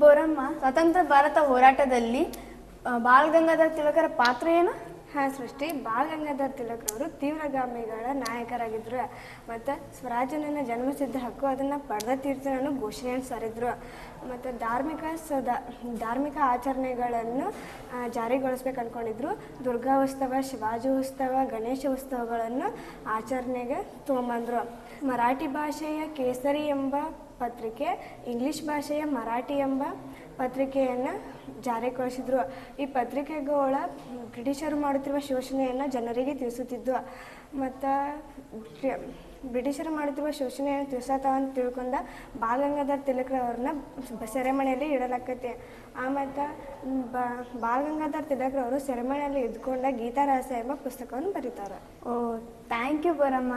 ಬೋರಮ್ಮ ಸ್ವತಂತ್ರ ಭಾರತ ಹೋರಾಟದಲ್ಲಿ ಆ, ಬಾಲ್ ಗಂಗಾಧರ್ ತಿಲಕರ ಪಾತ್ರ ಏನು ಹಾಂ ಸೃಷ್ಟಿ. ಬಾಲ್ ಗಂಗಾಧರ್ ತಿಲಕ್ರವರು ತೀವ್ರಗಾಮಿಗಳ ನಾಯಕರಾಗಿದ್ರು. ಮತ್ತು ಸ್ವರಾಜ್ಯನ ಜನ್ಮಸಿದ್ಧ ಹಕ್ಕು ಅದನ್ನು ಪಡೆದ ತೀರ್ಥನನ್ನು ಘೋಷಣೆಯನ್ನು ಸಾರಿದ್ರು. ಮತ್ತು ಧಾರ್ಮಿಕ ಸದಾ ಧಾರ್ಮಿಕ ಆಚರಣೆಗಳನ್ನು ಜಾರಿಗೊಳಿಸ್ಬೇಕು ಅಂದ್ಕೊಂಡಿದ್ರು ದುರ್ಗಾ ಉತ್ಸವ ಶಿವಾಜಿ ಉತ್ಸವ ಗಣೇಶ ಉತ್ಸವಗಳನ್ನು ಆಚರಣೆಗೆ ತೊಗೊಂಬಂದರು. ಮರಾಠಿ ಭಾಷೆಯ ಕೇಸರಿ ಎಂಬ ಪತ್ರಿಕೆ, ಇಂಗ್ಲಿಷ್ ಭಾಷೆಯ ಮರಾಠಿ ಎಂಬ ಪತ್ರಿಕೆಯನ್ನು ಜಾರಿಗೊಳಿಸಿದ್ರು ಈ ಪತ್ರಿಕೆಗಳ ಬ್ರಿಟಿಷರು ಮಾಡುತ್ತಿರುವ ಶೋಷಣೆಯನ್ನು ಜನರಿಗೆ ತಿಳಿಸುತ್ತಿದ್ದು. ಮತ್ತು ಬ್ರಿಟಿಷರು ಮಾಡುತ್ತಿರುವ ಶೋಷಣೆಯನ್ನು ತಿಳಿಸತ್ತ ಅಂತ ತಿಳ್ಕೊಂಡ ಬಾಲಗಂಗಾಧರ್ ತಿಲಕ್ರವ್ರನ್ನ ಸೆರೆಮನೆಯಲ್ಲಿ ಇಡಲಾಗತ್ತೆ ಆ ಮತ್ತು ಬ, ಬಾಲಗಂಗಾಧರ್ ತಿಲಕ್ರವರು ಸೆರೆಮನೆಯಲ್ಲಿ ಇದ್ಕೊಂಡ ಗೀತಾರಹಸ್ಯ ಎಂಬ ಪುಸ್ತಕವನ್ನು ಬರೀತಾರೆ. ಓ ಥ್ಯಾಂಕ್ ಯು ಬೋರಮ್ಮ